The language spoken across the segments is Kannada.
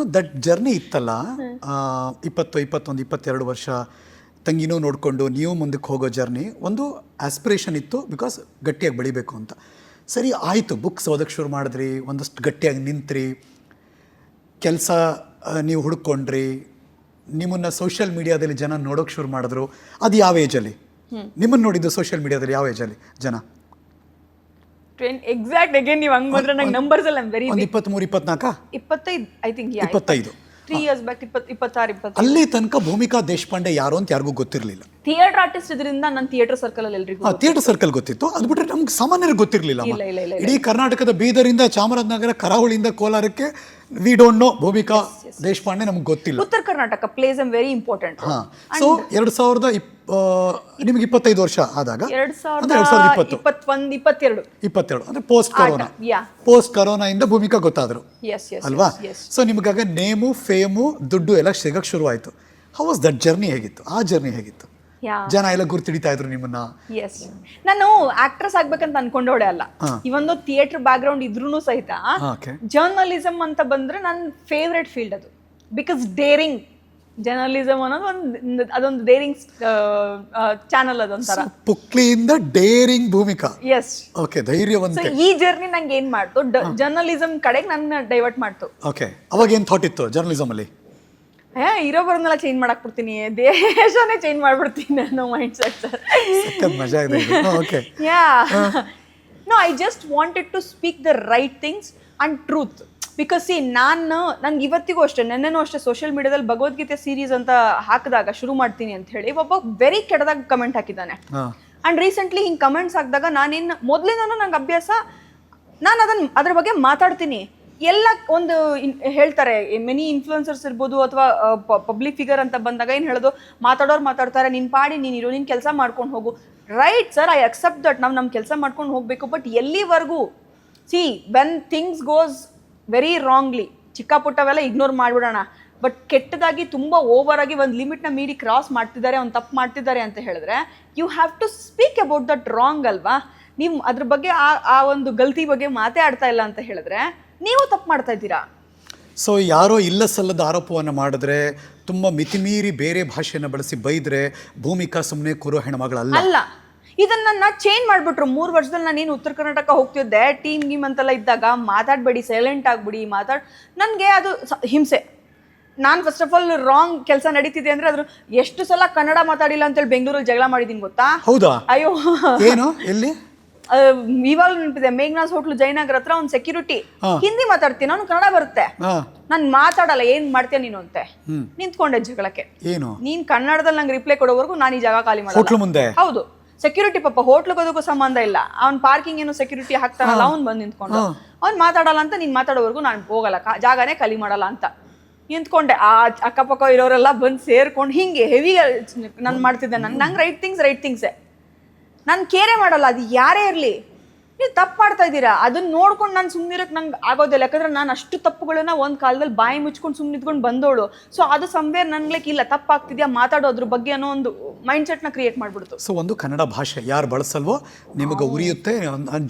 ನೋ ದಟ್ ಜರ್ನಿ ಇತ್ತಲ್ಲ ಇಪ್ಪತ್ತು ಇಪ್ಪತ್ತೊಂದು ಇಪ್ಪತ್ತೆರಡು ವರ್ಷ ತಂಗಿನೂ ನೋಡಿಕೊಂಡು ನೀವು ಮುಂದಕ್ಕೆ ಹೋಗೋ ಜರ್ನಿ ಒಂದು ಆಸ್ಪಿರೇಷನ್ ಇತ್ತು ಬಿಕಾಸ್ ಗಟ್ಟಿಯಾಗಿ ಬೆಳಿಬೇಕು ಅಂತ. ಸರಿ ಆಯಿತು ಬುಕ್ಸ್ ಓದೋಕ್ಕೆ ಶುರು ಮಾಡಿದ್ರಿ ಒಂದಷ್ಟು ಗಟ್ಟಿಯಾಗಿ ನಿಂತ್ರಿ ಕೆಲಸ ನೀವು ಹುಡ್ಕೊಂಡ್ರಿ ನಿಮ್ಮನ್ನು ಸೋಷಿಯಲ್ ಮೀಡಿಯಾದಲ್ಲಿ ಜನ ನೋಡೋಕೆ ಶುರು ಮಾಡಿದ್ರು ಅದು ಯಾವ ಏಜಲ್ಲಿ ನಿಮ್ಮನ್ನು ನೋಡಿದ್ದು ಸೋಷಿಯಲ್ ಮೀಡಿಯಾದಲ್ಲಿ ಯಾವ ಏಜಲ್ಲಿ ಜನ? ಎಕ್ಸಾಕ್ಟ್ ಅಗೇನ್ ನೀವು ಹಂಗೆ ಬಂದ್ರೆ ನಂಗೆ ನಂಬರ್ಸ್ ಎಲ್ಲ ವೆರಿ ಒಂದು ಇಪ್ಪತ್ತ್ಮೂರು ಇಪ್ಪತ್ನಾಲ್ಕಾ? ಇಪ್ಪತ್ತೈದು ಐ ಥಿಂಕ್ ಇಪ್ಪತ್ತೈದು. ತ್ರೀ ಇಯರ್ಸ್ ಬ್ಯಾಕ್ ಇಪ್ಪತ್ ಇಪ್ಪತ್ತಾರು ಇಪ್ಪತ್ತು ಅಲ್ಲಿ ತನಕ ಭೂಮಿಕಾ ದೇಶಪಾಂಡೆ ಯಾರು ಅಂತ ಯಾರಿಗೂ ಗೊತ್ತಿರಲಿಲ್ಲ. ಥಿಯೇಟರ್ ಆರ್ಟಿಸ್ಟ್ ಇದರಿಂದ ನನ್ನ ಥಿಯೇಟರ್ ಸರ್ಕಲ್ ಅಲ್ಲಿ ಎಲ್ರಿಗೂ ಹಾಂ ಥಿಯೇಟರ್ ಸರ್ಕಲ್ ಗೊತ್ತಿತ್ತು. ಅದು ಬಿಟ್ಟರೆ ನಮ್ಗೆ ಸಾಮಾನ್ಯರಿಗೆ ಗೊತ್ತಿರಲಿಲ್ಲ ಇಲ್ಲ, ಇಲ್ಲ, ಇಲ್ಲ, ಇಡೀ ಕರ್ನಾಟಕದ ಬೀದರಿಂದ ಚಾಮರಾಜನಗರ ಕರಾವಳಿಯಿಂದ ಕೋಲಾರಕ್ಕೆ we don't know Bhoomika Deshpande ನಮ್ಗೆ ಗೊತ್ತಿಲ್ಲ. ಉತ್ತರ Karnataka place am very important ಹಾಂ. ಸೊ ಎರಡು ಸಾವಿರದ ಇಪ್ ನಿಮಗೆ ಇಪ್ಪತ್ತೈದು ವರ್ಷ ಆದಾಗ? ಎರಡ್ ಅಂದ್ರೆ ಎರಡು ಸಾವಿರದ ಸಾವಿರದ ಇಪ್ಪತ್ತು. ಇಪ್ಪತ್ತೊಂದು ಇಪ್ಪತ್ತೆರಡು. ಇಪ್ಪತ್ತೆರಡು. ಅಂದ್ರೆ ಪೋಸ್ಟ್ ಕರೋನಾ ಪೋಸ್ಟ್ ಪೋಸ್ಟ್ ಇಂದ ಭೂಮಿಕಾ ಗೊತ್ತಾದ್ರು. ಎಸ್ ಎಸ್ ಅಲ್ವಾ? ಸೊ ನಿಮಗಾಗ ನೇಮು ಫೇಮು ದುಡ್ಡು ಎಲ್ಲ ಸಿಗಕ್ಕೆ ಶುರುವಾಯಿತು. ಹೌ ವಾಸ್ ದಟ್ ಜರ್ನಿ ಹೇಗಿತ್ತು? ಆ ಜರ್ನಿ ಹೇಗಿತ್ತು? ಯಾ. ಜನ ಎಲ್ಲ ಗುರ್ತಿಡಿತಾ ಇದ್ರು ನಿಮ್ಮನ್ನ. ಎಸ್ ನಾನು ಆಕ್ಟ್ರೆಸ್ ಆಗ್ಬೇಕಂತ ಅನ್ಕೊಂಡವಳೆ ಅಲ್ಲ. ಈ ಇವೊಂದು ಥಿಯೇಟರ್ ಬ್ಯಾಕ್ ಗ್ರೌಂಡ್ ಇದ್ರೂ ಸಹಿತ ಓಕೆ ಜರ್ನಲಿಸಮ್ ಅಂತ ಬಂದ್ರೆ ನನ್ನ ಫೇವ್ರೆಟ್ ಫೀಲ್ಡ್ ಅದು. ಬಿಕಾಸ್ ಡೇರಿಂಗ್ ಜರ್ನಲಿಸಮ್ ಅನ್ನೋದು ಒಂದು ಅದೊಂದು ಡೇರಿಂಗ್ ಚಾನಲ್ ಅದೊಂಥರ. ಪುಕ್ಲಿಯಿಂದ ಡೇರಿಂಗ್ ಭೂಮಿಕಾ? ಎಸ್ ಓಕೆ ಧೈರ್ಯವಂತ. ಈ ಜರ್ನಿ ನಂಗೆ ಏನ್ ಮಾಡ್ತು? ಜರ್ನಲಿಸಮ್ ಕಡೆಗೆ ನನ್ನ ಡೈವರ್ಟ್ ಮಾಡ್ತು. ಓಕೆ ಅವಾಗ ಏನ್ ಥಾಟ್ ಇತ್ತು ಜರ್ನಲಿಸಮ್ ಅಲ್ಲಿ ಏ ಇರೋ ಬರೋದನ್ನೆಲ್ಲ ಚೇಂಜ್ ಮಾಡಕ್ ಬಿಡ್ತೀನಿ. ದೇಶನೇ ಚೇಂಜ್ ಮಾಡ್ಬಿಡ್ತೀನಿ ಅನ್ನೋ ಮೈಂಡ್ ಸೆಟ್ ಸರ್ ಮಜಾ ಇದೆ okay ya no I just wanted to speak the right things and truth because see ನಾನು ನನಗೆ ಇವತ್ತಿಗೂ ಅಷ್ಟೇ ನೆನ್ನೆನೂ ಅಷ್ಟೇ ಸೋಷಿಯಲ್ ಮೀಡಿಯಾದಲ್ಲಿ ಭಗವದ್ಗೀತೆ ಸೀರೀಸ್ ಅಂತ ಹಾಕಿದಾಗ ಶುರು ಮಾಡ್ತೀನಿ ಅಂತ ಹೇಳಿ ಒಬ್ಬ ವೆರಿ ಕೆಟ್ಟದಾಗ ಕಮೆಂಟ್ ಹಾಕಿದ್ದಾನೆ. ಆ್ಯಂಡ್ ರೀಸೆಂಟ್ಲಿ ಹಿಂಗೆ ಕಮೆಂಟ್ಸ್ ಹಾಕಿದಾಗ ನಾನೇನು ಮೊದಲಿಂದನೂ ನಂಗೆ ಅಭ್ಯಾಸ ನಾನು ಅದನ್ನು ಅದ್ರ ಬಗ್ಗೆ ಮಾತಾಡ್ತೀನಿ. ಎಲ್ಲ ಒಂದು ಹೇಳ್ತಾರೆ ಮೆನಿ ಇನ್ಫ್ಲುಯೆನ್ಸರ್ಸ್ ಇರ್ಬೋದು ಅಥವಾ ಪಬ್ಲಿಕ್ ಫಿಗರ್ ಅಂತ ಬಂದಾಗ ಏನು ಹೇಳೋದು? ಮಾತಾಡೋರು ಮಾತಾಡ್ತಾರೆ ನಿನ್ನ ಪಾಡಿ ನೀನು ಇರೋ ನಿನ್ನ ಕೆಲಸ ಮಾಡ್ಕೊಂಡು ಹೋಗು. Right sir I accept that ನಾವು ನಮ್ಮ ಕೆಲಸ ಮಾಡ್ಕೊಂಡು ಹೋಗಬೇಕು ಬಟ್ ಎಲ್ಲಿವರೆಗೂ see when things goes very wrongly ಚಿಕ್ಕ ಪುಟ್ಟವೆಲ್ಲ ಇಗ್ನೋರ್ ಮಾಡಿಬಿಡೋಣ. ಬಟ್ ಕೆಟ್ಟದಾಗಿ ತುಂಬ ಓವರ್ ಆಗಿ ಒಂದು ಲಿಮಿಟ್ನ ಮೀರಿ ಕ್ರಾಸ್ ಮಾಡ್ತಿದ್ದಾರೆ ಒಂದು ತಪ್ಪು ಮಾಡ್ತಿದ್ದಾರೆ ಅಂತ ಹೇಳಿದ್ರೆ you have to speak about that wrong ಅಲ್ವಾ? ನೀವು ಅದ್ರ ಬಗ್ಗೆ ಆ ಆ ಒಂದು ಗಲ್ತಿ ಬಗ್ಗೆ ಮಾತೇ ಆಡ್ತಾ ಇಲ್ಲ ಅಂತ ಹೇಳಿದ್ರೆ ನೀವು ತಪ್ಪು ಮಾಡ್ತಾ ಇದ್ದೀರಾ? ಸೊ ಯಾರೋ ಇಲ್ಲ ಸಲ್ಲದ ಆರೋಪವನ್ನು ಮಾಡಿದ್ರೆ ತುಂಬ ಮಿತಿಮೀರಿ ಬೇರೆ ಭಾಷೆಯನ್ನು ಬಳಸಿ ಬೈದ್ರೆ ಭೂಮಿಕಾ ಸುಮ್ಮನೆ ಕೂರೋ ಹೆಣ್ಮಗಳಲ್ಲ ಅಲ್ಲ. ಇದನ್ನ ನಾನು ಚೇಂಜ್ ಮಾಡ್ಬಿಟ್ರು. ಮೂರು ವರ್ಷದಲ್ಲಿ ನಾನು ಏನು ಉತ್ತರ ಕರ್ನಾಟಕ ಹೋಗ್ತಿದ್ದೆ ಟೀಮ್ ಗೀಮ್ ಅಂತೆಲ್ಲ ಇದ್ದಾಗ ಮಾತಾಡಬೇಡಿ ಸೈಲೆಂಟ್ ಆಗ್ಬಿಡಿ ಮಾತಾಡ್ ನನಗೆ ಅದು ಹಿಂಸೆ. ನಾನು ಫಸ್ಟ್ ಆಫ್ ಆಲ್ ರಾಂಗ್ ಕೆಲಸ ನಡೀತಿದೆ ಅಂದ್ರೆ ಅದ್ರ ಎಷ್ಟು ಸಲ ಕನ್ನಡ ಮಾತಾಡಿಲ್ಲ ಅಂತೇಳಿ ಬೆಂಗಳೂರಲ್ಲಿ ಜಗಳ ಮಾಡಿದೀನಿ ಗೊತ್ತಾ? ಹೌದಾ? ಅಯ್ಯೋ. ಏನು? ಎಲ್ಲಿ? ಇವಾಗ ನೆನಪಿದೆ ಮೇಘನಾಥ್ ಹೋಟ್ಲು ಜಯನಗರ ಹತ್ರ ಒಂದು ಸೆಕ್ಯೂರಿಟಿ ಹಿಂದಿ ಮಾತಾಡ್ತೀನಿ ಅವ್ನು ಕನ್ನಡ ಬರುತ್ತೆ. ನಾನು ಮಾತಾಡಲ್ಲ ಏನ್ ಮಾಡ್ತೀಯ ನೀನು ಅಂತ. ನಿಂತ್ಕೊಂಡೆ ಜಗಳಕ್ಕೆ. ಏನು? ನೀನ್ ಕನ್ನಡದಲ್ಲಿ ನಂಗೆ ರಿಪ್ಲೈ ಕೊಡೋವರೆಗೂ ನಾನು ಈ ಜಾಗ ಖಾಲಿ ಮಾಡಿ ಮುಂದೆ? ಹೌದು. ಸೆಕ್ಯೂರಿಟಿ ಪಾಪ ಹೋಟ್ಲಿಗೆ ಅದಕ್ಕೂ ಸಂಬಂಧ ಇಲ್ಲ. ಅವ್ನ್ ಪಾರ್ಕಿಂಗ್ ಏನು ಸೆಕ್ಯೂರಿಟಿ ಹಾಕ್ತಾರಲ್ಲ ಅವ್ನು ಬಂದು ನಿಂತ್ಕೊಂಡು ಅವ್ನು ಮಾತಾಡಲ್ಲ ಅಂತ ನೀನ್ ಮಾತಾಡೋವರೆಗೂ ನಾನು ಹೋಗಲ್ಲ. ಜಾಗನೇ ಖಾಲಿ ಮಾಡಲ್ಲ ಅಂತ. ನಿಂತ್ಕೊಂಡೆ ಆ ಅಕ್ಕಪಕ್ಕ ಇರೋರೆಲ್ಲ ಬಂದು ಸೇರ್ಕೊಂಡು ಹಿಂಗೆ ಹೆವಿ ನಾನು ಮಾಡ್ತಿದ್ದೆ. ನನ್ ನಂಗೆ ರೈಟ್ ಥಿಂಗ್ಸ್ ರೈಟ್ ಥಿಂಗ್ಸೇ ನಾನು ಕೇರೆ ಮಾಡಲ್ಲ ಅದು ಯಾರೇ ಇರಲಿ. ನೀವು ತಪ್ಪು ಮಾಡ್ತಾ ಇದ್ದೀರಾ? ಅದನ್ನ ನೋಡ್ಕೊಂಡು ನಾನು ಸುಮ್ಮನಿರಕ್ಕೆ ನಂಗೆ ಆಗೋದಿಲ್ಲ. ಯಾಕಂದ್ರೆ ನಾನು ಅಷ್ಟು ತಪ್ಪುಗಳನ್ನ ಒಂದು ಕಾಲದಲ್ಲಿ ಬಾಯಿ ಮುಚ್ಕೊಂಡು ಸುಮ್ಮನೆ ಇದ್ಕೊಂಡು ಬಂದೋಳು. ಸೊ ಅದು ಸಂವೇರ್ ನನ್ಗೆ ಇಲ್ಲ ತಪ್ಪಾಗ್ತಿದ್ಯಾ ಮಾತಾಡೋದ್ರ ಬಗ್ಗೆ ಅನ್ನೋ ಒಂದು ಮೈಂಡ್ ಸೆಟ್ನ ಕ್ರಿಯೇಟ್ ಮಾಡ್ಬಿಡ್ತು. ಸೊ ಒಂದು ಕನ್ನಡ ಭಾಷೆ ಯಾರು ಬಳಸಲ್ವೋ ನಿಮಗೆ ಉರಿಯುತ್ತೆ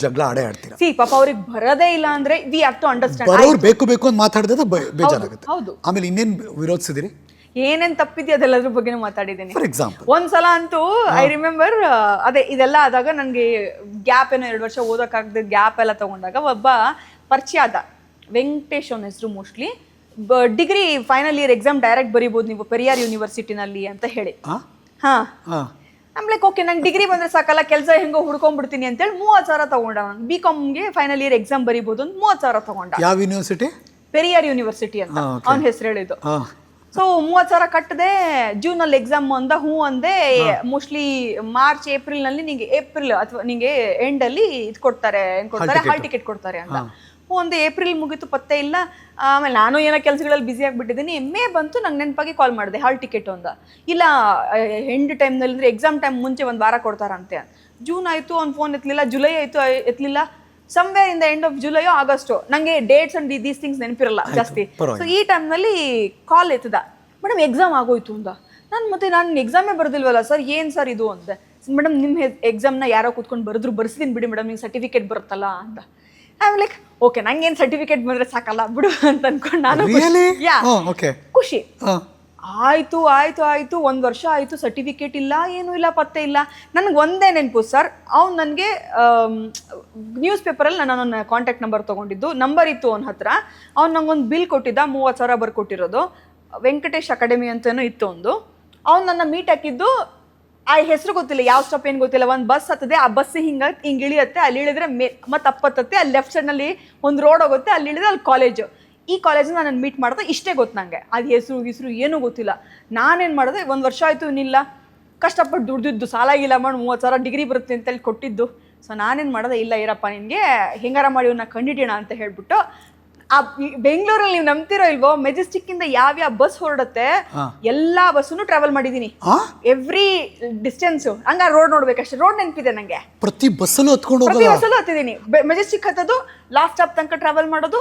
ಜಗಳ ಆಡೇ ಆಡ್ತೀರಾ? ಸಿ ಪಾಪ ಅವ್ರಿಗೆ ಬರೋದೇ ಇಲ್ಲ ಅಂದ್ರೆ ವಿ ಹ್ಯಾವ್ ಟು ಅಂಡರ್ಸ್ಟ್ಯಾಂಡ್ ಬರೋರು ಬೇಕು ಬೇಕು ಅಂತ ಮಾತಾಡಿದ್ರೆ ಬೇಜಾರಾಗುತ್ತೆ. ಹೌದು. ಆಮೇಲೆ ಇನ್ನೇನು ವಿರೋಧಿಸಿದಿರಿ? ಏನೇನ್ ತಪ್ಪಿದ್ಯಾ ಅದೆಲ್ಲದ್ರ ಬಗ್ಗೆ ಮಾತಾಡಿದ್ದೀನಿ. ಫಾರ್ ಎಕ್ಸಾಂಪಲ್ ಒಂದ್ಸಲ ಅಂತೂ ಐ ರಿಮೆಂಬರ್ ಅದೇ ಇದೆಲ್ಲ ಆದಾಗ ನನಗೆ ಗ್ಯಾಪ್ ಏನೋ ಎರಡು ವರ್ಷ ಓದೋಕ್ಕಾಗದ ಗ್ಯಾಪ್ ಎಲ್ಲ ತಗೊಂಡಾಗ ಒಬ್ಬ ಪರಿಚಯ ಆದ ವೆಂಕಟೇಶ್ ಅವನ ಹೆಸರು mostly degree final year exam direct ಬರಿಬೋದು ನೀವು ಪೆರಿಯಾರ್ ಯೂನಿವರ್ಸಿಟಿನಲ್ಲಿ ಅಂತ ಹೇಳಿ. ಹಾ? ಆಮೇಲೆ ಓಕೆ ನಂಗೆ ಡಿಗ್ರಿ ಬಂದ್ರೆ ಸಾಕಲ್ಲ ಕೆಲಸ ಹೆಂಗೋ ಹುಡ್ಕೊಂಡ್ಬಿಡ್ತೀನಿ ಅಂತೇಳಿ ಮೂವತ್ತು ಸಾವಿರ ತಗೊಂಡ ಬಿ ಕಾಮ್ಗೆ ಫೈನಲ್ ಇಯರ್ ಎಕ್ಸಾಮ್ ಬರಿಬೋದು ಅಂತ ಮೂವತ್ತು ಸಾವಿರ ತಗೊಂಡ. ಯಾವ ಯೂನಿವರ್ಸಿಟಿ ಪೆರಿಯಾರ್ ಯೂನಿವರ್ಸಿಟಿ ಅಂತ ಅವ್ನ. ಹೆಸರು ಹೇಳಿದ್ದು. ಸೊ ಮೂವತ್ತು ಸಾವಿರ ಕಟ್ಟದೆ ಜೂನ್ ಅಲ್ಲಿ ಎಕ್ಸಾಮ್ ಅಂದ ಹ್ಞೂ ಅಂದೆ ಮೋಸ್ಟ್ಲಿ ಮಾರ್ಚ್ ಏಪ್ರಿಲ್ನಲ್ಲಿ ನಿಂಗೆ ಏಪ್ರಿಲ್ ಅಥವಾ ನಿಂಗೆ ಎಂಡ್ ಅಲ್ಲಿ ಇದು ಕೊಡ್ತಾರೆ ಏನ್ ಕೊಡ್ತಾರೆ ಹಾಲ್ ಟಿಕೆಟ್ ಕೊಡ್ತಾರೆ ಅಂತ. ಹ್ಞೂ ಒಂದು ಏಪ್ರಿಲ್ ಮುಗಿತು ಪತ್ತೆ ಇಲ್ಲ. ಆಮೇಲೆ ನಾನು ಏನೋ ಕೆಲಸಗಳಲ್ಲಿ ಬ್ಯುಸಿ ಆಗಿಬಿಟ್ಟಿದ್ದೀನಿ. ಮೇ ಬಂತು ನಂಗೆ ನೆನಪಾಗಿ ಕಾಲ್ ಮಾಡಿದೆ ಹಾಲ್ ಟಿಕೆಟ್ ಅಂದ. ಇಲ್ಲ ಎಂಡ್ ಟೈಮ್ನಲ್ಲಿ ಅಂದ್ರೆ ಎಕ್ಸಾಮ್ ಟೈಮ್ ಮುಂಚೆ ಒಂದು ವಾರ ಕೊಡ್ತಾರಂತೆ. ಜೂನ್ ಆಯ್ತು ಅವ್ನು ಫೋನ್ ಎತ್ತಲಿಲ್ಲ ಜುಲೈ ಆಯ್ತು ಎತ್ತಲಿಲ್ಲ somewhere in the end of July August ನಂಗೆ ಡೇಟ್ಸ್ ಅಂಡ್ ದೀಸ್ ಥಿಂಗ್ಸ್ ನೆನಪಿರಲ್ಲ ಜಾಸ್ತಿ. ಸೊ ಈ ಟೈಮ್ನಲ್ಲಿ ಕಾಲ್ ಎತ್ತದ. ಮೇಡಮ್ ಎಕ್ಸಾಮ್ ಆಗೋಯ್ತು ಅಂದ. ನಾನು ಮತ್ತೆ ನಾನು ಎಕ್ಸಾಮೇ ಬರ್ದಿಲ್ವಲ್ಲ ಸರ್ ಏನು ಸರ್ ಇದು? ಅಂತ ಮೇಡಮ್ ನಿಮ್ಮ ಎಕ್ಸಾಮ್ನ ಯಾರೋ ಕೂತ್ಕೊಂಡು ಬರೆದ್ರು ಬರ್ಸ್ತೀನಿ ಬಿಡಿ ಮೇಡಮ್ ನಿಮ್ಗೆ ಸರ್ಟಿಫಿಕೇಟ್ ಬರುತ್ತಲ್ಲ? ಅಂತ ಐ ಲೈಕ್ ಓಕೆ ನಂಗೇನು ಸರ್ಟಿಫಿಕೇಟ್ ಬಂದ್ರೆ ಸಾಕಲ್ಲ ಬಿಡು ಅಂತ ಅನ್ಕೊಂಡು ನಾನು ಖುಷಿ. ಹಾಂ. ಆಯ್ತು, ಆಯಿತು ಆಯಿತು, ಒಂದು ವರ್ಷ ಆಯಿತು ಸರ್ಟಿಫಿಕೇಟ್ ಇಲ್ಲ, ಏನೂ ಇಲ್ಲ, ಪತ್ತೆ ಇಲ್ಲ. ನನಗೆ ಒಂದೇ ನೆನಪು ಸರ್. ಅವ್ನು ನನಗೆ ನ್ಯೂಸ್ ಪೇಪರಲ್ಲಿ ನಾನು ನನ್ನ ಕಾಂಟ್ಯಾಕ್ಟ್ ನಂಬರ್ ತೊಗೊಂಡಿದ್ದು. ನಂಬರ್ ಇತ್ತು ಅವನ ಹತ್ರ. ಅವ್ನು ನಂಗೊಂದು ಬಿಲ್ ಕೊಟ್ಟಿದ್ದ, ಮೂವತ್ತು ಸಾವಿರ ಬರ್ಕೊಟ್ಟಿರೋದು. ವೆಂಕಟೇಶ್ ಅಕಾಡೆಮಿ ಅಂತಲೂ ಇತ್ತು ಒಂದು ಅವ್ನು ನನ್ನ ಮೀಟ್ ಹಾಕಿದ್ದು, ಆ ಹೆಸರು ಗೊತ್ತಿಲ್ಲ, ಯಾವ ಸ್ಟಾಪ್ ಏನು ಗೊತ್ತಿಲ್ಲ. ಒಂದು ಬಸ್ ಹತ್ತದೆ, ಆ ಬಸ್ ಹಿಂಗೆ ಹಿಂಗೆ ಇಳಿಯುತ್ತೆ, ಅಲ್ಲಿ ಇಳಿದ್ರೆ ಮೇ, ಮತ್ತೆ ಅಪ್ಪತ್ತತ್ತೆ, ಅಲ್ಲಿ ಲೆಫ್ಟ್ ಸೈಡ್ನಲ್ಲಿ ಒಂದು ರೋಡ್ ಹೋಗುತ್ತೆ, ಅಲ್ಲಿ ಇಳಿದ್ರೆ ಅಲ್ಲಿ ಕಾಲೇಜು ಈ ಕಾಲೇಜನ್ನ ನಾನು ಮೀಟ್ ಮಾಡಿದೆ ಇಷ್ಟೇ ಗೊತ್ತು ನನಗೆ ಅದು ಹೆಸರು, ಗಿಸ್ರು ಏನೂ ಗೊತ್ತಿಲ್ಲ. ನಾನೇನು ಮಾಡಿದೆ, ಒಂದು ವರ್ಷ ಆಯಿತು ಇನ್ನಿಲ್ಲ ಕಷ್ಟಪಟ್ಟು ದುಡ್ದಿದ್ದು, ಸಾಲ ಇಲ್ಲ ಮಾಡಿ ಮೂವತ್ತು ಸಾವಿರ ಡಿಗ್ರಿ ಬರುತ್ತೆ ಅಂತೇಳಿ ಕೊಟ್ಟಿದ್ದು. ಸೊ ನಾನೇನು ಮಾಡಿದೆ, ಇಲ್ಲ ಇರಪ್ಪ ನಿನಗೆ ಹೆಂಗಾರ ಮಾಡಿ ಇವನ್ನ ಕಂಡಿಡಿಯೋಣ ಅಂತ ಹೇಳ್ಬಿಟ್ಟು ಆ ಬೆಂಗಳೂರಲ್ಲಿ ನೀವು ನಂಬ್ತಿರೋ ಇಲ್ವೋ ಮೆಜೆಸ್ಟಿಕ್ ಇಂದ ಯಾವ್ಯಾವ ಬಸ್ ಹೊರಡುತ್ತೆ ಎಲ್ಲಾ ಬಸ್ಸನ್ನು ಟ್ರಾವೆಲ್ ಮಾಡಿದೀನಿ. ಎವ್ರಿ ಡಿಸ್ಟೆನ್ಸ್ ಹಂಗ ರೋಡ್ ನೋಡ್ಬೇಕಷ್ಟೇ ರೋಡ್ ನೆನಪಿದೆ ನಂಗೆ. ಪ್ರತಿ ಬಸ್ಸಲ್ಲೂ ಹತ್ಕೊಂಡು ಪ್ರತಿ ಬಸ್ಸಲ್ಲೂ ಹತ್ತಿದ್ದೀನಿ ಮೆಜೆಸ್ಟಿಕ್ ಹತ್ತೋದು ಲಾಸ್ಟ್ ಸ್ಟಾಪ್ ತನಕ ಟ್ರಾವೆಲ್ ಮಾಡೋದು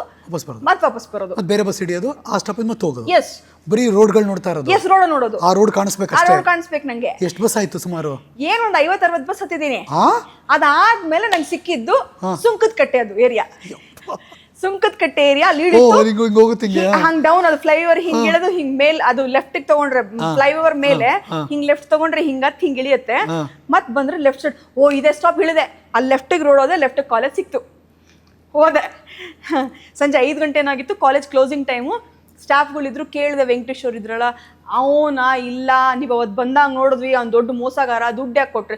ಮತ್ತೆ ವಾಪಸ್ ಬರೋದು. ಬೇರೆ ಬಸ್ ಹಿಡಿಯೋದು ಆ ಸ್ಟಾಪಿಂದ ಮತ್ತೆ ಹೋಗೋದು. ಎಸ್ ಬರೀ ರೋಡ್ಗಳು ನೋಡ್ತಾ ಇರೋದು. ಎಸ್ ರೋಡ್ ನೋಡೋದು. ಆ ರೋಡ್ ಕಾಣಿಸ್ಬೇಕು ಆ ರೋಡ್ ಕಾಣಿಸ್ಬೇಕು ನಂಗೆ. ಎಷ್ಟು ಬಸ್ ಆಯ್ತು ಸುಮಾರು? ಏನು ಒಂದು ಐವತ್ತು ಅರವತ್ತು ಬಸ್ ಹತ್ತಿದ್ದೀನಿ ಅದಾದ್ಮೇಲೆ ನಂಗೆ ಸಿಕ್ಕಿದ್ದು ಸುಂಕದ ಕಟ್ಟೆ ಅದು ಏರಿಯಾ ಸುಂಕದ ಕಟ್ಟೆ ಏರಿಯಾ ಅಲ್ಲಿ ಹಿಂಗ್ ಡೌನ್ ಅದು ಫ್ಲೈಓವರ್ ಹಿಂಗ್ ಇಳಿದು ಹಿಂಗ್ ಮೇಲ್ ಅದು ಲೆಫ್ಟ್ ತಗೊಂಡ್ರೆ ಫ್ಲೈಓವರ್ ಮೇಲೆ ಹಿಂಗ್ ಲೆಫ್ಟ್ ತಗೊಂಡ್ರೆ ಹಿಂಗ್ ಹತ್ ಹಿಂಗ್ ಇಳಿಯುತ್ತೆ. ಮತ್ ಬಂದ್ರೆ ಲೆಫ್ಟ್ ಸೈಡ್ ಓ ಇದೇ ಸ್ಟಾಪ್ ಇಳಿದೆ. ಅಲ್ಲಿ ಲೆಫ್ಟಿಗೆ ರೋಡ್ ಹೋದೆ ಲೆಫ್ಟ್ ಕಾಲೇಜ್ ಸಿಕ್ತು. ಹೋದೆ. ಸಂಜೆ ಐದು ಗಂಟೆ ಏನಾಗಿತ್ತು ಕಾಲೇಜ್ ಕ್ಲೋಸಿಂಗ್ ಟೈಮು ಸ್ಟಾಫ್ಗಳಿದ್ರು ಕೇಳಿದೆ ವೆಂಕಟೇಶ್ ಅವ್ರು ಇದ್ರಲ್ಲ ಅವನಾ ಇಲ್ಲ ನೀವು ಅವತ್ತು ಬಂದಾಗ ನೋಡಿದ್ವಿ ಅವ್ನು ದೊಡ್ಡ ಮೋಸಗಾರ ದುಡ್ಡು ಯಾಕೆ ಕೊಟ್ರಿ?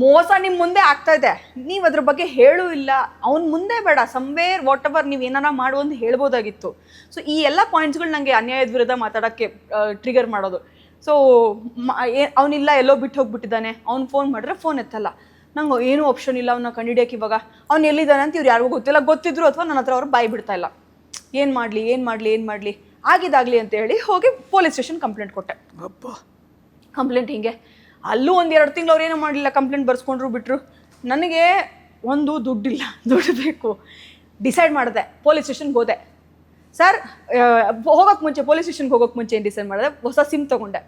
ಮೋಸ ನಿಮ್ಮ ಮುಂದೆ ಆಗ್ತಾ ಇದೆ. ನೀವು ಅದ್ರ ಬಗ್ಗೆ ಹೇಳೂ ಇಲ್ಲ. ಅವ್ನ ಮುಂದೆ ಬೇಡ. ಸಮ್ವೇರ್ ವಾಟ್ ಎವರ್ ನೀವು ಏನಾರ ಮಾಡು ಅಂತ ಹೇಳ್ಬೋದಾಗಿತ್ತು. ಸೊ ಈ ಎಲ್ಲ ಪಾಯಿಂಟ್ಸ್ಗಳು ನನಗೆ ಅನ್ಯಾಯದ ವಿರುದ್ಧ ಮಾತಾಡೋಕ್ಕೆ ಟ್ರಿಗರ್ ಮಾಡೋದು. ಸೊ ಅವನಿಲ್ಲ ಎಲ್ಲೋ ಬಿಟ್ಟು ಹೋಗ್ಬಿಟ್ಟಿದ್ದಾನೆ. ಅವ್ನು ಫೋನ್ ಮಾಡಿದ್ರೆ ಫೋನ್ ಎತ್ತಲ್ಲ. ನಂಗೆ ಏನೂ ಆಪ್ಷನ್ ಇಲ್ಲ ಅವನ್ನ ಕಂಡಿಡಿಯೋಕೆ ಇವಾಗ. ಅವ್ನು ಎಲ್ಲಿದ್ದಾನೆ ಅಂತ ಇವ್ರು ಯಾರಿಗೂ ಗೊತ್ತಿಲ್ಲ. ಗೊತ್ತಿದ್ರು ಅಥವಾ ನನ್ನ ಹತ್ರ ಅವ್ರು ಬಾಯಿ ಬಿಡ್ತಾ ಇಲ್ಲ. ಏನು ಮಾಡಲಿ ಏನು ಮಾಡಲಿ ಏನು ಮಾಡಲಿ? ಆಗಿದಾಗಲಿ ಅಂತ ಹೇಳಿ ಹೋಗಿ ಪೊಲೀಸ್ ಸ್ಟೇಷನ್ ಕಂಪ್ಲೇಂಟ್ ಕೊಟ್ಟೆ. ಅಪ್ಪ ಕಂಪ್ಲೇಂಟ್ ಹಿಂಗೆ. ಅಲ್ಲೂ ಒಂದು ಎರಡು ತಿಂಗಳು ಅವ್ರು ಏನೂ ಮಾಡಲಿಲ್ಲ ಕಂಪ್ಲೇಂಟ್ ಬರ್ಸ್ಕೊಂಡ್ರು ಬಿಟ್ಟರು ನನಗೆ ಒಂದು ದುಡ್ಡಿಲ್ಲ, ದುಡ್ಡು ಬೇಕು. ಡಿಸೈಡ್ ಮಾಡಿದೆ ಪೊಲೀಸ್ ಸ್ಟೇಷನ್ಗೆ ಹೋದೆ. ಸರ್ ಹೋಗೋಕ್ಕೆ ಮುಂಚೆ ಪೊಲೀಸ್ ಸ್ಟೇಷನ್ಗೆ ಹೋಗೋಕ್ಕೆ ಮುಂಚೆ ಏನು ಡಿಸೈಡ್ ಮಾಡಿದೆ? ಹೊಸ ಸಿಮ್ ತೊಗೊಂಡೆ.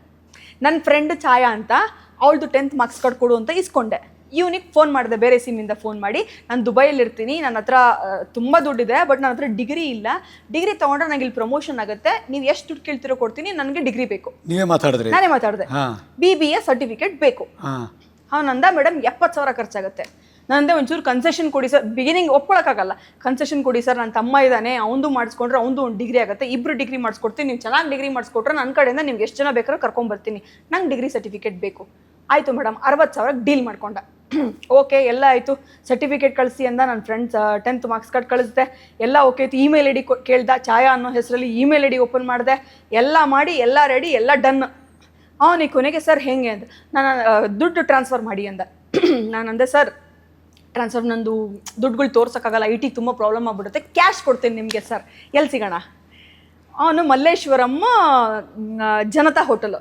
ನನ್ನ ಫ್ರೆಂಡ್ ಛಾಯಾ ಅಂತ, ಅವಳದು ಟೆಂತ್ ಮಾರ್ಕ್ಸ್ ಕಾರ್ಡ್ ಕೊಡು ಅಂತ ಇಸ್ಕೊಂಡೆ. ಇವನಿಗೆ ಫೋನ್ ಮಾಡಿದೆ ಬೇರೆ ಸಿಮ್ಮಿಂದ ಫೋನ್ ಮಾಡಿ. ನಾನು ದುಬೈಯಲ್ಲಿ ಇರ್ತೀನಿ ನನ್ನ ಹತ್ರ ತುಂಬ ದುಡ್ಡಿದೆ ಬಟ್ ನನ್ನ ಹತ್ರ ಡಿಗ್ರಿ ಇಲ್ಲ. ಡಿಗ್ರಿ ತೊಗೊಂಡ್ರೆ ನನಗೆ ಇಲ್ಲಿ ಪ್ರಮೋಷನ್ ಆಗುತ್ತೆ. ನೀವು ಎಷ್ಟು ದುಡ್ಡು ಕೇಳ್ತಿರೋ ಕೊಡ್ತೀನಿ ನನಗೆ ಡಿಗ್ರಿ ಬೇಕು. ನೀವೇ ಮಾತಾಡಿದ್ರಿ? ನಾನೇ ಮಾತಾಡಿದೆ. ಬಿ ಬಿ ಎ ಸರ್ಟಿಫಿಕೇಟ್ ಬೇಕು. ಹಾ. ಅವನಂದ ಮೇಡಮ್ ಎಪ್ಪತ್ತು ಸಾವಿರ ಖರ್ಚಾಗುತ್ತೆ. ನಂದೇ ಒಂಚೂರು ಕನ್ಸೆಷನ್ ಕೊಡಿ ಸರ್. ಬಿಗಿನಿಂಗ್ ಒಪ್ಕೊಳಕ್ಕಾಗಲ್ಲ. ಕನ್ಸೆಷನ್ ಕೊಡಿ ಸರ್ ನನ್ನ ತಮ್ಮ ಇದ್ದಾನೆ ಅವನು ಮಾಡಿಸ್ಕೊಂಡ್ರೆ ಅವನು ಒಂದು ಡಿಗ್ರಿ ಆಗುತ್ತೆ. ಇಬ್ಬರು ಡಿಗ್ರಿ ಮಾಡಿಸ್ಕೊಡ್ತೀನಿ. ನೀವು ಚೆನ್ನಾಗಿ ಡಿಗ್ರಿ ಮಾಡಿಸ್ಕೊಟ್ರೆ ನನ್ನ ಕಡೆಯಿಂದ ನಿಮ್ಗೆ ಎಷ್ಟು ಜನ ಬೇಕಾದ್ರೂ ಕರ್ಕೊಂಬರ್ತೀನಿ ನಂಗೆ ಡಿಗ್ರಿ ಸರ್ಟಿಫಿಕೇಟ್ ಬೇಕು. ಆಯಿತು ಮೇಡಮ್ ಅರವತ್ತು ಸಾವಿರ ಡೀಲ್ ಮಾಡ್ಕೊಂಡ. ಓಕೆ ಎಲ್ಲ ಆಯಿತು. ಸರ್ಟಿಫಿಕೇಟ್ ಕಳಿಸಿ ಅಂದ ನನ್ನ ಫ್ರೆಂಡ್ಸ್ ಟೆಂತ್ ಮಾರ್ಕ್ಸ್ ಕಾರ್ಡ್ ಕಳಿಸಿದೆ. ಎಲ್ಲ ಓಕೆ ಆಯಿತು. ಇಮೇಲ್ ಐ ಡಿ ಕೇಳ್ದ, ಛಾಯಾ ಅನ್ನೋ ಹೆಸರಲ್ಲಿ ಇಮೇಲ್ ಐ ಡಿ ಓಪನ್ ಮಾಡಿದೆ. ಎಲ್ಲ ಮಾಡಿ, ಎಲ್ಲ ರೆಡಿ ಎಲ್ಲ ಡನ್ ಅವನಿಗೆ ಕೊನೆಗೆ ಸರ್ ಹೆಂಗೆ ಅಂತ ನಾನು ದುಡ್ಡು ಟ್ರಾನ್ಸ್ಫರ್ ಮಾಡಿ ಅಂದ. ನಾನು ಅಂದೆ ಸರ್ ಟ್ರಾನ್ಸ್ಫರ್ ನಂದು ದುಡ್ಡುಗಳು ತೋರ್ಸೋಕ್ಕಾಗಲ್ಲ. ಐ ಟಿ ತುಂಬ ಪ್ರಾಬ್ಲಮ್ ಆಗ್ಬಿಡುತ್ತೆ. ಕ್ಯಾಶ್ ಕೊಡ್ತೀನಿ ನಿಮಗೆ ಸರ್ ಎಲ್ಲಿ ಸಿಗೋಣ? ಅವನು ಮಲ್ಲೇಶ್ವರಮ್ಮ ಜನತಾ ಹೋಟೆಲ್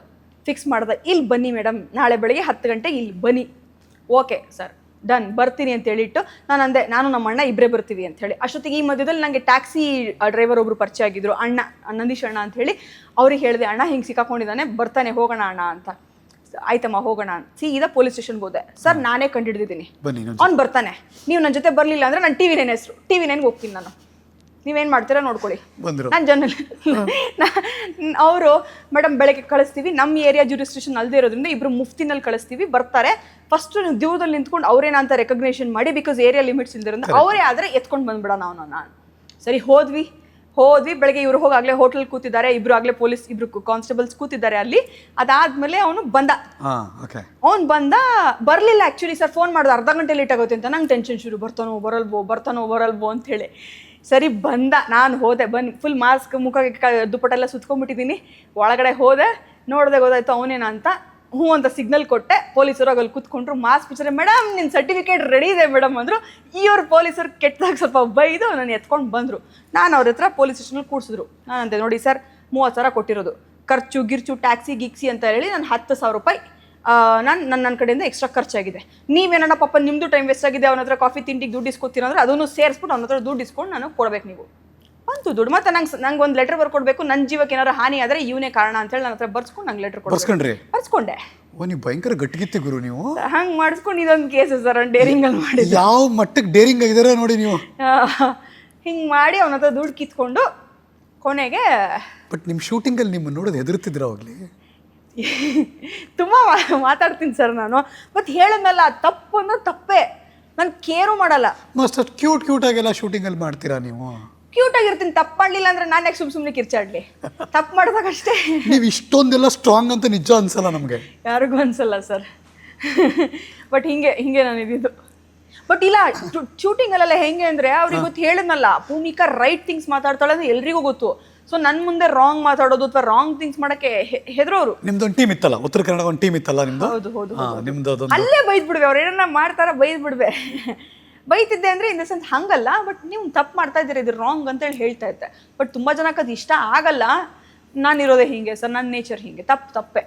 ಫಿಕ್ಸ್ ಮಾಡ್ದೆ. ಇಲ್ಲಿ ಬನ್ನಿ ಮೇಡಮ್ ನಾಳೆ ಬೆಳಗ್ಗೆ ಹತ್ತು ಗಂಟೆಗೆ ಇಲ್ಲಿ ಬನ್ನಿ. Okay sir. ಡನ್. ಬರ್ತೀನಿ ಅಂತ ಹೇಳಿಟ್ಟು ನಾನು ಅಂದೆ ನಾನು ನಮ್ಮ ಅಣ್ಣ ಇಬ್ಬರೇ ಬರ್ತೀವಿ ಅಂತ ಹೇಳಿ. ಅಷ್ಟೊತ್ತಿಗೆ ಈ ಮಧ್ಯದಲ್ಲಿ ನನಗೆ ಟ್ಯಾಕ್ಸಿ ಡ್ರೈವರ್ ಒಬ್ರು ಪರಿಚಯ ಆಗಿದ್ರು ಅಣ್ಣ ನಂದೀಶ್ ಅಣ್ಣ ಅಂತ ಹೇಳಿ. ಅವ್ರಿಗೆ ಹೇಳಿದೆ ಅಣ್ಣ ಹಿಂಗೆ ಸಿಕ್ಕಾಕೊಂಡಿದ್ದಾನೆ ಬರ್ತಾನೆ ಹೋಗೋಣ ಅಣ್ಣ ಅಂತ. ಆಯ್ತಮ್ಮ ಹೋಗೋಣ ಅಂತ. ಸೀದಾ ಪೊಲೀಸ್ ಸ್ಟೇಷನ್ ಹೋದೆ. ಸರ್ ನಾನೇ ಕಂಡು ಹಿಡಿದಿದ್ದೀನಿ ಅವ್ನು ಬರ್ತಾನೆ. ನೀವು ನನ್ನ ಜೊತೆ ಬರಲಿಲ್ಲ ಅಂದರೆ ನಾನು ಟಿ ವಿ ನೈನ್ ಹೆಸರು ಟಿ ವಿ ನೈನ್ಗೆ ಹೋಗ್ತೀನಿ ನಾನು. ನೀವೇನು ಮಾಡ್ತೀರಾ ನೋಡ್ಕೊಳ್ಳಿ. ಬಂದರು. ನಾನು ಜನರಲ್ ಅವರು ಮೇಡಮ್ ಬೆಳಗ್ಗೆ ಕಳಿಸ್ತೀವಿ ನಮ್ಮ ಏರಿಯಾ ಜೂರಿಸ್ಟ್ರಿಕ್ಷನ್ ಅಲ್ಲದೆ ಇರೋದ್ರಿಂದ ಇಬ್ರು ಮುಫ್ತಿನಲ್ಲಿ ಕಳಿಸ್ತೀವಿ ಬರ್ತಾರೆ. ಫಸ್ಟ್ ದೂರದಲ್ಲಿ ನಿಂತ್ಕೊಂಡು ಅವ್ರೇನಂತ ರೆಕಗ್ನೇಷನ್ ಮಾಡಿ ಬಿಕಾಸ್ ಏರಿಯಾ ಲಿಮಿಟ್ಸ್ ಇಲ್ದಿರೋದ್ರಿಂದ ಅವರೇ ಆದರೆ ಎತ್ಕೊಂಡು ಬಂದ್ಬಿಡೋಣ ಅವನು ನಾನು ಸರಿ ಹೋದ್ವಿ. ಹೋದ್ವಿ ಬೆಳಗ್ಗೆ ಇವ್ರು ಹೋಗಾಗಲೇ ಹೋಟೆಲ್ ಕೂತಿದ್ದಾರೆ ಇಬ್ರು ಆಗಲೇ ಪೊಲೀಸ್ ಇಬ್ರು ಕಾನ್ಸ್ಟೇಬಲ್ಸ್ ಕೂತಿದ್ದಾರೆ ಅಲ್ಲಿ. ಅದಾದ್ಮೇಲೆ ಅವನು ಬಂದ. ಅವ್ನು ಬಂದ ಬರಲಿಲ್ಲ ಆ್ಯಕ್ಚುಲಿ ಸರ್ ಫೋನ್ ಮಾಡಿದ ಅರ್ಧ ಗಂಟೆ ಲೇಟ್ ಆಗುತ್ತೆ ಅಂತ. ನಂಗೆ ಟೆನ್ಷನ್ ಶುರು ಬರ್ತಾನೋ ಬರಲ್ವೋ ಬರ್ತಾನೋ ಬರಲ್ವೋ ಅಂತೇಳಿ ಸರಿ ಬಂದ, ನಾನು ಹೋದೆ, ಬನ್ನಿ ಫುಲ್ ಮಾಸ್ಕ್ ಕ- ದುಪ್ಪಟ್ಟೆಲ್ಲ ಸುತ್ಕೊಂಡ್ಬಿಟ್ಟಿದ್ದೀನಿ. ಒಳಗಡೆ ಹೋದೆ, ನೋಡಿದೆ ಗೊತ್ತಾಯ್ತು ಅವನೇನ ಅಂತ, ಹ್ಞೂ ಅಂತ ಸಿಗ್ನಲ್ ಕೊಟ್ಟೆ. ಪೊಲೀಸರು ಅಲ್ಲಿ ಕೂತ್ಕೊಂಡ್ರು ಮಾಸ್ಕ್ ಬಿಚ್ಚರೆ ಮೇಡಮ್ ನಿನ್ನ ಸರ್ಟಿಫಿಕೇಟ್ ರೆಡಿ ಇದೆ ಮೇಡಮ್ ಅಂದರು. ಇವ್ರು ಪೊಲೀಸರು ಕೆಟ್ಟದಾಗ ಸ್ವಲ್ಪ ಬೈದು ನಾನು ಎತ್ಕೊಂಡು ಬಂದರು. ನಾನು ಅವ್ರ ಹತ್ರ ಪೊಲೀಸ್ ಸ್ಟೇಷನಲ್ಲಿ ಕೂಡಿಸಿದ್ರು ಅಂತೆ ನೋಡಿ ಸರ್, ಮೂವತ್ತು ಸಾವಿರ ಕೊಟ್ಟಿರೋದು. ಖರ್ಚು, ಗಿರ್ಚು ಟ್ಯಾಕ್ಸಿ ಗಿಕ್ಸಿ ಅಂತ ಹೇಳಿ ನಾನು ಹತ್ತು ಸಾವಿರ ರೂಪಾಯಿ ನಾನು ನನ್ನ ನನ್ನ ಕಡೆಯಿಂದ ಎಕ್ಸ್ಟ್ರಾ ಖರ್ಚಾಗಿದೆ. ನೀವೇನಣ್ಣ ಪಾಪ ನಿಮ್ಮದು ಟೈಮ್ ವೇಸ್ಟ್ ಆಗಿದೆ ಅವನ ಹತ್ರ ಕಾಫಿ ತಿಂಡಿಗೆ ದುಡ್ಡು ಇಸ್ಕೊತೀರ ಅಂದ್ರೆ ಅದನ್ನು ಸೇರಿಸ್ಬಿಟ್ಟು ಅವನ ಹತ್ರ ದುಡ್ಡು ಇಸ್ಕೊಂಡು ನಾನು ಕೊಡ್ಬೇಕು ನೀವು. ಬಂತು ದುಡ್ಡು. ಮತ್ತೆ ನಂಗೆ ನಂಗೆ ಒಂದು ಲೆಟರ್ ಬರ್ಕೊಡ್ಬೇಕು ನನ್ನ ಜೀವಕ್ಕೆ ಏನಾರು ಹಾನಿ ಆದರೆ ಇವನೇ ಕಾರಣ ಅಂತೇಳಿ ನನ್ನ ಹತ್ರ ಬರ್ಸ್ಕೊಂಡು ನಂಗೆ ಲೆಟರ್ ಕೊಡ್ಸ್ಕೊಂಡ್ರಿ ಬರ್ಸ್ಕೊಂಡೆ. ಓ ನೀವು ಭಯಂಕರ ಗಟ್ಟಿಗಿತ್ತು ಗುರು ನೀವು. ಹಂಗೆ ಮಾಡಿಸ್ಕೊಂಡು ಇದೊಂದು ಕೇಸ್ ಸರ್ ಡೇರಿಂಗಲ್ಲಿ ಮಾಡಿ ಯಾವ ಮಟ್ಟಕ್ಕೆ ಡೇರಿಂಗ್ ಆಗಿದಾರ ನೋಡಿ ನೀವು. ಹಿಂಗೆ ಮಾಡಿ ಅವನ ಹತ್ರ ದುಡ್ಡು ಕಿತ್ಕೊಂಡು ಕೊನೆಗೆ ಬಟ್ ನಿಮ್ಮ ಶೂಟಿಂಗಲ್ಲಿ ನಿಮ್ಮನ್ನು ನೋಡೋದು ಹೆದರ್ತಿದ್ರು ಅವಾಗಲಿ ತುಂಬ ಮಾತಾಡ್ತೀನಿ ಸರ್ ನಾನು. ಬಟ್ ಹೇಳಿದ್ನಲ್ಲ ತಪ್ಪು ಅಂದ್ರೆ ತಪ್ಪೇ. ನಾನು ಕೇರು ಮಾಡಲ್ಲ. ಮಸ್ತ್ ಕ್ಯೂಟ್ ಕ್ಯೂಟ್ ಕ್ಯೂಟಾಗೆಲ್ಲ ಶೂಟಿಂಗಲ್ಲಿ ಮಾಡ್ತೀರಾ ನೀವು? ಕ್ಯೂಟ್ ಆಗಿರ್ತೀನಿ ತಪ್ಪು ಮಾಡಲಿಲ್ಲ ಅಂದ್ರೆ ನಾನು ಯಾಕೆ ಸುಮ್ಮನೆ ಕಿರ್ಚಾಡ್ಲಿ? ತಪ್ಪು ಮಾಡಿದಾಗ ಅಷ್ಟೇ. ನೀವು ಇಷ್ಟೊಂದೆಲ್ಲ ಸ್ಟ್ರಾಂಗ್ ಅಂತ ನಿಜ ಅನ್ಸಲ್ಲ ನಮಗೆ. ಯಾರಿಗೂ ಅನ್ಸಲ್ಲ ಸರ್. ಬಟ್ ಹಿಂಗೆ ಹಿಂಗೆ ನಾನು ಇದ್ದಿದ್ದು ಬಟ್ ಇಲ್ಲ ಶೂಟಿಂಗಲ್ಲೆಲ್ಲ ಹೆಂಗೆ ಅಂದರೆ ಅವ್ರಿಗೆ ಗೊತ್ತು ಹೇಳಿದ್ನಲ್ಲ ಭೂಮಿಕಾ ರೈಟ್ ಥಿಂಗ್ಸ್ ಮಾತಾಡ್ತಾಳೆ ಅಂದ್ರೆ ಎಲ್ರಿಗೂ ಗೊತ್ತು. ಸೊ ನನ್ನ ಮುಂದೆ ರಾಂಗ್ ಮಾತಾಡೋದು ಅಥವಾ ರಾಂಗ್ ಥಿಂಗ್ಸ್ ಮಾಡಕ್ಕೆ ಹೆದರೋರು. ನಿಮ್ದೊಂದು ಟೀಮ್ ಇತ್ತಲ್ಲ ಉತ್ತರ ಕನ್ನಡ ಒಂದು ಟೀಮ್ ಇತ್ತಲ್ಲ ನಿಮ್ದು? ಹೌದು ಹೌದು ನಿಮ್ದು ಅದೊಂದು ಅಲ್ಲೇ ಬೈದ್ ಬಿಡ್ವೆ ಅವ್ರು ಏನನ್ನ ಮಾಡ್ತಾರ ಬೈದ್ ಬಿಡ್ವೆ ಬೈತಿದ್ದೆ ಅಂದ್ರೆ ಇನ್ ದ ಸೆನ್ಸ್ ಹಂಗಲ್ಲ ಬಟ್ ನೀವು ತಪ್ಪು ಮಾಡ್ತಾ ಇದ್ದೀರಿ ಇದು ರಾಂಗ್ ಅಂತೇಳಿ ಹೇಳ್ತಾ ಇದ್ದೆ. ಬಟ್ ತುಂಬಾ ಜನಕ್ಕೆ ಅದು ಇಷ್ಟ ಆಗಲ್ಲ. ನಾನಿರೋದೇ ಹಿಂಗೆ ಸರ್ ನನ್ನ ನೇಚರ್ ಹಿಂಗೆ. ತಪ್ಪು ತಪ್ಪೆ.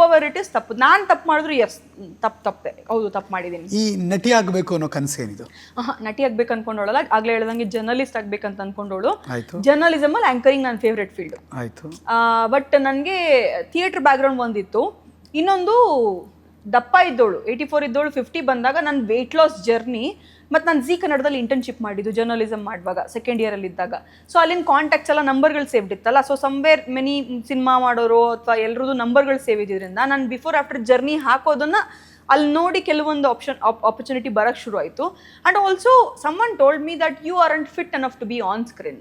ಓವರ್ ಇಟ್ ಇಸ್ ತಪ್ಪು. ನಾನು ತಪ್ಪು ಮಾಡಿದ್ರು ಎಸ್ ತಪ್ಪು ತಪ್ಪೆ. ಹೌದು ತಪ್ಪು ಮಾಡಿದ್ದೀನಿ. ಈ ನಟಿ ಆಗಬೇಕು ಅನ್ನೋ ಕನಸೇನಿದು ಹಾಂ ನಟಿ ಆಗ್ಬೇಕು ಅನ್ಕೊಂಡೋಳಲ್ಲ ಆಗ್ಲೇ ಹೇಳ್ದಂಗೆ ಜರ್ನಲಿಸ್ಟ್ ಆಗ್ಬೇಕಂತ ಅನ್ಕೊಂಡೋಳು. ಆಯ್ತು. ಜರ್ನಲಿಸಮಲ್ಲಿ ಆ್ಯಂಕರಿಂಗ್ ನನ್ನ ಫೇವ್ರೆಟ್ ಫೀಲ್ಡ್ ಆಯಿತು. ಬಟ್ ನನಗೆ ಥಿಯೇಟ್ರ್ ಬ್ಯಾಕ್ಗ್ರೌಂಡ್ ಒಂದಿತ್ತು. ಇನ್ನೊಂದು ದಪ್ಪ ಇದ್ದೋಳು ಏಯ್ಟಿ ಫೋರ್ ಇದ್ದೋಳು ಫಿಫ್ಟಿ ಬಂದಾಗ ನನ್ನ ವೆಯ್ಟ್ ಲಾಸ್ ಜರ್ನಿ ಮತ್ತು ನಾನು ಜಿ ಕನ್ನಡದಲ್ಲಿ ಇಂಟರ್ನ್ಶಿಪ್ ಮಾಡಿದ್ದು ಜರ್ನಲಿಸಮ್ ಮಾಡುವಾಗ ಸೆಕೆಂಡ್ ಇಯರಲ್ಲಿ ಇದ್ದಾಗ. ಸೊ ಅಲ್ಲಿನ ಕಾಂಟ್ಯಾಕ್ಟ್ಸ್ ಎಲ್ಲ ನಂಬರ್ಗಳು ಸೇವ್ಡ್ ಇತ್ತಲ್ಲ? ಸೊ ಸಮ್ವೇರ್ ಮೆನಿ ಸಿನಿಮಾ ಮಾಡೋರು ಅಥವಾ ಎಲ್ಲರದು ನಂಬರ್ಗಳು ಸೇವ್ ಇದ್ದಿದ್ರಿಂದ ನಾನು ಬಿಫೋರ್ ಆಫ್ಟರ್ ಜರ್ನಿ ಹಾಕೋದನ್ನ ಅಲ್ಲಿ ನೋಡಿ ಕೆಲವೊಂದು ಆಪ್ಷನ್ ಆಪರ್ಚುನಿಟಿ ಬರೋಕ್ಕೆ ಶುರು ಆಯಿತು. And also someone told me that you aren't fit enough to be on screen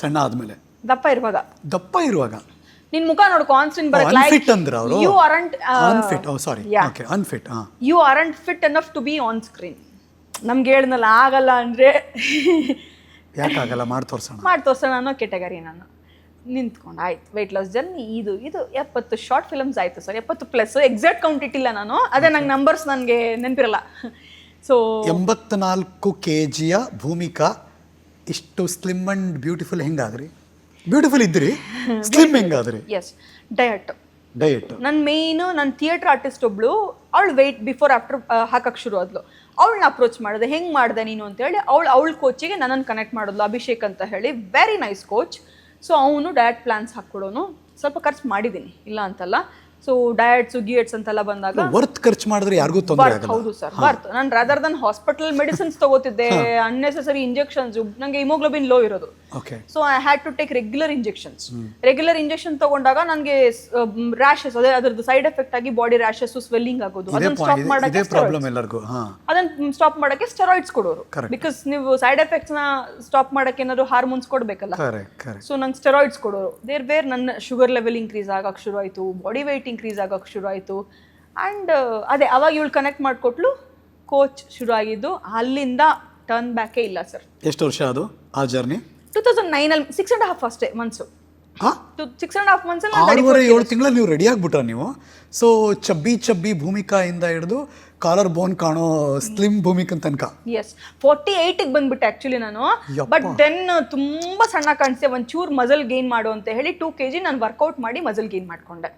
ಸಣ್ಣ ಆದಮೇಲೆ. ದಪ್ಪ ಇರುವಾಗ. ದಪ್ಪ ಇರುವಾಗ? ನಿನ್ ಮುಖ ನೋಡು ಕಾನ್ಸ್ಟೆಂಟ್ ಬರಕ್ ಲೈಕ್ ಅಂದ್ರ ಅವರು? You aren't unfit oh sorry. Okay unfit ಹಾ. You aren't fit enough to be on screen ನಮ್ಗೆ ಹೇಳ್ದಲ್ಲ ಆಗಲ್ಲ ಅಂದರೆ ಯಾಕಾಗಲ್ಲ ಮಾಡಿ ತೋರ್ಸೋಣ. ಮಾಡಿ ತೋರ್ಸೋಣ ಅನ್ನೋ ಕೆಟಗರಿ ನಾನು. ನಿಂತ್ಕೊಂಡು ಆಯ್ತು. ವೆಯ್ಟ್ ಲಾಸ್ ಜರ್ನಿ ಇದು ಇದು ಎಪ್ಪತ್ತು ಶಾರ್ಟ್ ಫಿಲಮ್ಸ್ ಆಯಿತು ಸರ್ ಎಪ್ಪತ್ತು ಪ್ಲಸ್ ಎಕ್ಸಾಕ್ಟ್ ಕೌಂಟ್ ಇಟ್ಟಿಲ್ಲ ನಾನು. ಅದೇ ನಂಗೆ ನಂಬರ್ಸ್ ನನಗೆ ನೆನಪಿರಲ್ಲ. ಸೊ ಎಂಬತ್ನಾಲ್ಕು ಕೆ ಜಿಯ ಭೂಮಿಕಾ ಇಷ್ಟು ಸ್ಲಿಮ್ ಅಂಡ್ ಬ್ಯೂಟಿಫುಲ್ ಹೆಂಗಾದ್ರಿ? ಬ್ಯೂಟಿಫುಲ್ ಇದ್ರಿ ಸ್ಲಿಮ್ ಹೆಂಗಾದ್ರಿ? ಎಸ್ ಡಯಟ್ ಡಯಟ್ ನನ್ನ ಮೇಯ್ನು ನನ್ನ ಥಿಯೇಟ್ರ್ ಆರ್ಟಿಸ್ಟ್ ಒಬ್ಳು ಅವಳು ವೆಯ್ಟ್ ಬಿಫೋರ್ ಆಫ್ಟರ್ ಹಾಕಕ್ಕೆ ಶುರು ಆದ್ಲು. ಅವಳನ್ನ ಅಪ್ರೋಚ್ ಮಾಡಿದೆ, ಹೆಂಗೆ ಮಾಡಿದೆ ನೀನು? ಅಂತೇಳಿ, ಅವಳು, ಅವಳ ಕೋಚಿಗೆ ನನ್ನನ್ನು ಕನೆಕ್ಟ್ ಮಾಡಿದ್ಲು, ಅಭಿಷೇಕ್ ಅಂತ ಹೇಳಿ. ವೆರಿ ನೈಸ್ ಕೋಚ್ ಸೊ ಅವನು ಡಯಟ್ ಪ್ಲಾನ್ಸ್ ಹಾಕ್ಕೊಡೋನು. ಸ್ವಲ್ಪ ಖರ್ಚು ಮಾಡಿದ್ದೀನಿ ಇಲ್ಲ ಅಂತಲ್ಲ. ಸೊ ಡಯಟ್ಸು ಗಿಯಟ್ಸ್ ಅಂತೆಲ್ಲ ಬಂದಾಗ ವರ್ತ್ ಖರ್ಚು ಮಾಡಿದ್ರೆ ಯಾರಿಗೂ ತೊಂದರೆ ಆಗಲ್ಲ. ಹೌದು ಸರ್ ವರ್ತ್ ನಾನು ರಾದರ್ ದನ್ ಹಾಸ್ಪಿಟಲ್ ಮೆಡಿಸಿನ್ಸ್ ತಗೋತಿದ್ದೆ ಅನ್ನೆಸೆಸರಿ ಇಂಜೆಕ್ಷನ್ಸ್ ನಂಗೆ ಹಿಮೋಗ್ಲೋಬಿನ್ ಲೋ ಇರೋದು. So I had to take regular injections regular injection ತಗೊಂಡಾಗ ನನಗೆ ರ್ಯಾಶಸ್ ಅದೇ ಅದ್ರದ್ದು ಸೈಡ್ ಎಫೆಕ್ಟ್ ಆಗಿ ಬಾಡಿ ರ್ಯಾಶಸ್ ಸ್ವೆಲ್ಲಿಂಗ್ ಆಗೋದು. ಅದನ್ನ ಸ್ಟಾಪ್ ಮಾಡೋಕೆ ಮಾಡಕ್ಕೆ ಪ್ರಾಬ್ಲಮ್ ಎಲ್ಲರಿಗೂ ಅದನ್ನ ಸ್ಟಾಪ್ ಮಾಡೋಕೆ ಸ್ಟೆರಾಯ್ಡ್ಸ್ ಕೊಡೋರು. ಬಿಕಾಸ್ ನೀವು ಸೈಡ್ ಎಫೆಕ್ಟ್ಸ್ನ ಸ್ಟಾಪ್ ಮಾಡಕ್ಕೆ ಏನಾದ್ರು ಹಾರ್ಮೋನ್ಸ್ ಕೊಡಬೇಕಲ್ಲ. ಸೊ ನಂಗೆ ಸ್ಟೆರಾಯ್ಡ್ಸ್ ಕೊಡೋರು. ದೇರ್ ಬೇರ್ ನನ್ನ ಶುಗರ್ ಲೆವೆಲ್ ಇನ್ಕ್ರೀಸ್ ಆಗಕ್ಕೆ ಶುರು ಆಯಿತು ಬಾಡಿ ವೆಯ್ಟ್ ಇನ್ಕ್ರೀಸ್ ಆಗೋಕೆ ಶುರು ಆಯಿತು. ಆ್ಯಂಡ್ ಅದೇ ಅವಾಗ ಇವಳು ಕನೆಕ್ಟ್ ಮಾಡಿಕೊಟ್ಲು ಕೋಚ್ ಶುರು ಆಗಿದ್ದು. ಅಲ್ಲಿಂದ ಟರ್ನ್ ಬ್ಯಾಕೇ ಇಲ್ಲ ಸರ್ ಎಷ್ಟು ವರ್ಷ ಅದು ಆ ಜರ್ನಿ ಟೂ ತೌಸಂಡ್ ನೈನಲ್ಲಿ ಸಿಕ್ಸ್ ಆ್ಯಂಡ್ ಹಾಫ್ ಅಷ್ಟೇ ಮಂತ್ಸು ಸಿಕ್ಸ್ ಆ್ಯಂಡ್ ಹಾಫ್ ಮಂತ್ಸಲ್ಲಿ ಆರೂವರೆ ಏಳು ತಿಂಗಳಲ್ಲಿ ನೀವು ರೆಡಿ ಆಗ್ಬಿಟ್ರ ನೀವು? ಸೊ ಚಬ್ಬಿ ಚಬ್ಬಿ ಭೂಮಿಕಾಯಿಂದ ಹಿಡಿದು ಕಾಲರ್ ಬೋನ್ ಕಾಣೋ ಸ್ಲಿಮ್ ಭೂಮಿಕ ತನಕ. ಎಸ್ ಫೋರ್ಟಿ ಏಯ್ಟಿಗೆ ಬಂದ್ಬಿಟ್ಟೆ ಆ್ಯಕ್ಚುಲಿ ನಾನು. ಬಟ್ ದೆನ್ ತುಂಬ ಸಣ್ಣ ಕಾಣಿಸ್ತೆ ಒಂಚೂರು ಮಜಲ್ ಗೇನ್ ಮಾಡು ಅಂತ ಹೇಳಿ ಟೂ ಕೆ ಜಿ ನಾನು ವರ್ಕೌಟ್ ಮಾಡಿ ಮಸಲ್ ಗೇನ್ ಮಾಡ್ಕೊಂಡೆ.